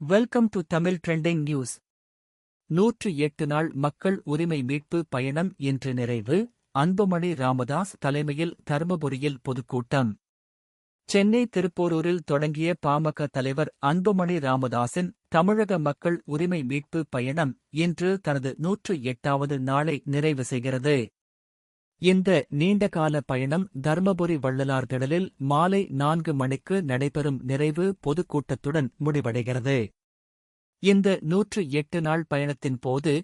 Welcome to Tamil trending news நூற்று எட்டு நாள் மக்கள் உரிமை மீட்பு பயணம் இன்று நிறைவு. அன்புமணி ராமதாஸ் தலைமையில் தருமபுரியில் பொதுக்கூட்டம். சென்னை திருப்போரூரில் தொடங்கிய பாமக தலைவர் அன்புமணி ராமதாஸின் தமிழக மக்கள் உரிமை மீட்பு பயணம் இன்று தனது நூற்று எட்டாவது நாளை நிறைவு செய்கிறது. இந்த நீண்டகால பயணம் தர்மபுரி வள்ளலார் திடலில் மாலை நான்கு மணிக்கு நடைபெறும் நிறைவு பொதுக்கூட்டத்துடன் முடிவடைகிறது. இந்த நூற்று எட்டு நாள் பயணத்தின் போது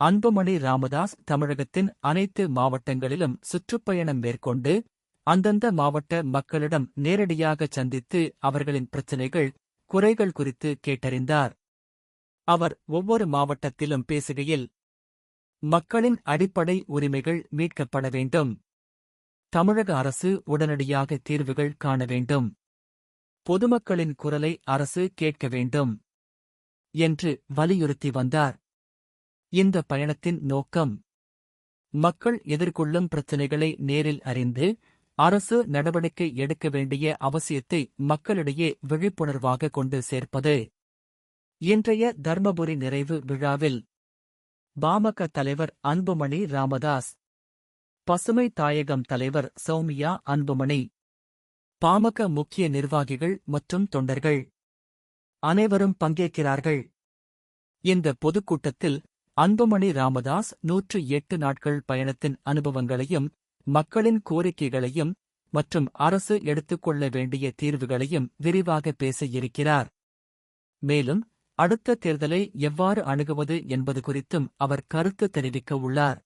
அன்புமணி ராமதாஸ் தமிழகத்தின் அனைத்து மாவட்டங்களிலும் சுற்றுப்பயணம் மேற்கொண்டு அந்தந்த மாவட்ட மக்களிடம் நேரடியாக சந்தித்து அவர்களின் பிரச்சினைகள் குறைகள் குறித்து கேட்டறிந்தார். அவர் ஒவ்வொரு மாவட்டத்திலும் பேசுகையில் மக்களின் அடிப்படை உரிமைகள் மீட்கப்பட வேண்டும். தமிழக அரசு உடனடியாக தீர்வுகள் காண வேண்டும். பொதுமக்களின் குரலை அரசு கேட்க வேண்டும். என்று வலியுறுத்தி வந்தார். இந்த பயணத்தின் நோக்கம் மக்கள் எதிர்கொள்ளும் பிரச்சினைகளை நேரில் அறிந்து அரசு நடவடிக்கை எடுக்க வேண்டிய அவசியத்தை மக்களிடையே விழிப்புணர்வாக கொண்டு சேர்ப்பது. இன்றைய தர்மபுரி நிறைவு விழாவில் பாமக தலைவர் அன்புமணி ராமதாஸ். பசுமை தாயகம் தலைவர் சௌமியா அன்புமணி. பாமக முக்கிய நிர்வாகிகள் மற்றும் தொண்டர்கள். அனைவரும் பங்கேற்கிறார்கள். இந்த பொதுக்கூட்டத்தில் அன்புமணி ராமதாஸ் நூற்று எட்டு நாட்கள் பயணத்தின் அனுபவங்களையும் மக்களின் கோரிக்கைகளையும் மற்றும் அரசு எடுத்துக்கொள்ள வேண்டிய தீர்வுகளையும் விரிவாக பேச இருக்கிறார். மேலும் அடுத்த தேர்தலை எவ்வாறு அணுகுவது என்பது குறித்தும் அவர் கருத்து தெரிவிக்க உள்ளார்